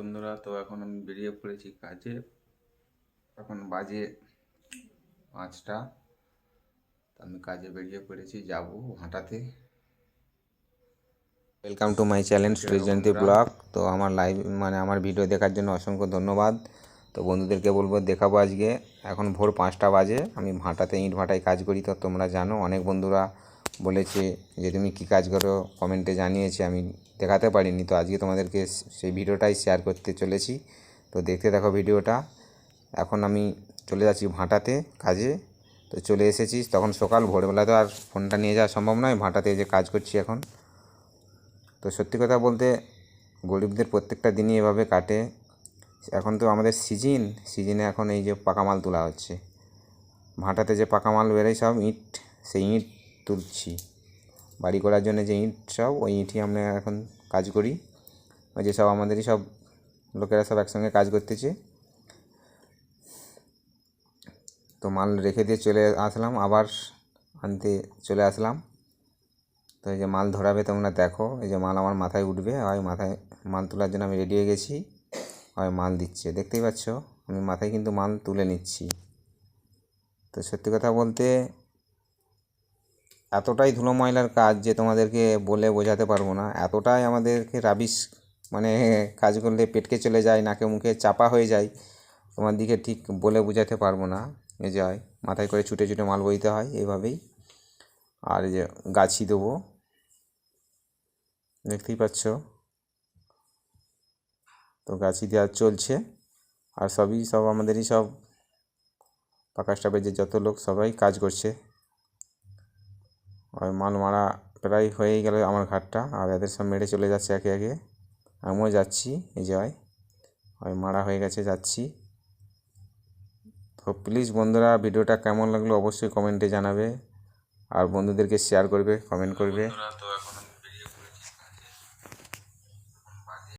বন্ধুরা তো এখন আমি বেরিয়ে পড়েছি কাজে। এখন বাজে পাঁচটা। আমি কাজে বেরিয়ে পড়েছি যাব হাঁটাতে। Welcome to my channel Srijanti vlog তো আমার লাইভ মানে আমার ভিডিও দেখার জন্য অসংখ্য ধন্যবাদ। তো বন্ধুদেরকে বলব দেখাবো আজকে। এখন ভোর পাঁচটা বাজে আমি ভাটাতে ইট ভাটায় কাজ করি তো তোমরা জানো অনেক বন্ধুরা বলেছে যে, তুমি কী কাজ করো? কমেন্টে জানিয়েছে, আমি দেখাতে পারিনি। তো আজকে তোমাদেরকে সেই ভিডিওটাই শেয়ার করতে চলেছি। তো দেখতে দেখো ভিডিওটা। এখন আমি চলে যাচ্ছি ভাঁটাতে কাজে। তো চলে এসেছি। তখন সকাল, ভোরবেলা তো আর ফোনটা নিয়ে যাওয়া সম্ভব নয়। ভাঁটাতে যে কাজ করছি এখন। তো সত্যি কথা বলতে, গরিবদের প্রত্যেকটা দিনই এভাবে কাটে। এখন তো আমাদের সিজন। সিজিনে এখন এই যে পাকা মাল তোলা হচ্ছে। ভাঁটাতে যে পাকা মাল বেরোয় সব ইট, সেই ইট তুলছি। বাড়ি করার জন্য যে ইট সব, ওই ইঁটই আমরা এখন কাজ করি। ওই যে সব আমাদেরই সব লোকেরা সব একসঙ্গে কাজ করতেছে। তো মাল রেখে দিয়ে চলে আসলাম, আবার আনতে চলে আসলাম। তো এই যে মাল ধরাবে তোমরা দেখো, এই যে মাল আমার মাথায় উঠবে হয় মাথায় মাল তোলার জন্য আমি রেডি হয়ে গেছি। হয় মাল দিচ্ছে, দেখতেই পাচ্ছ? আমি মাথায় কিন্তু মাল তুলে নিচ্ছি। তো সত্যি কথা বলতে এতটাই ধুলো ময়লার কাজ যে তোমাদেরকে বলে বোঝাতে পারব না। এতটাই আমাদেরকে রাবিশ মানে কাজ করলে পেটকে চলে যায়, নাকে মুখে চাপা হয়ে যায়, তোমার দিকে ঠিক বলে বোঝাতে পারব না। এ যে হয়, মাথায় করে ছুটে ছুটে মাল বইতে হয় এইভাবেই। আর যে গাছি দেবো, দেখতেই পাচ্ছ। তো গাছি দেওয়া চলছে, আর সবই সব আমাদেরই সব, পাকা স্টাফের যে যত লোক সবাই কাজ করছে। আর মাল মারা প্রায় হয়ে গেল আমার ঘাটটা, আর এদের সব মেরে চলে যাচ্ছে একে একে। আমিও যাচ্ছি, এই যে হয় হয় মারা হয়ে গেছে, যাচ্ছি। তো প্লিজ বন্ধুরা, ভিডিওটা কেমন লাগল অবশ্যই কমেন্টে জানাবে। আর বন্ধুদেরকে শেয়ার করবে কমেন্ট করবে।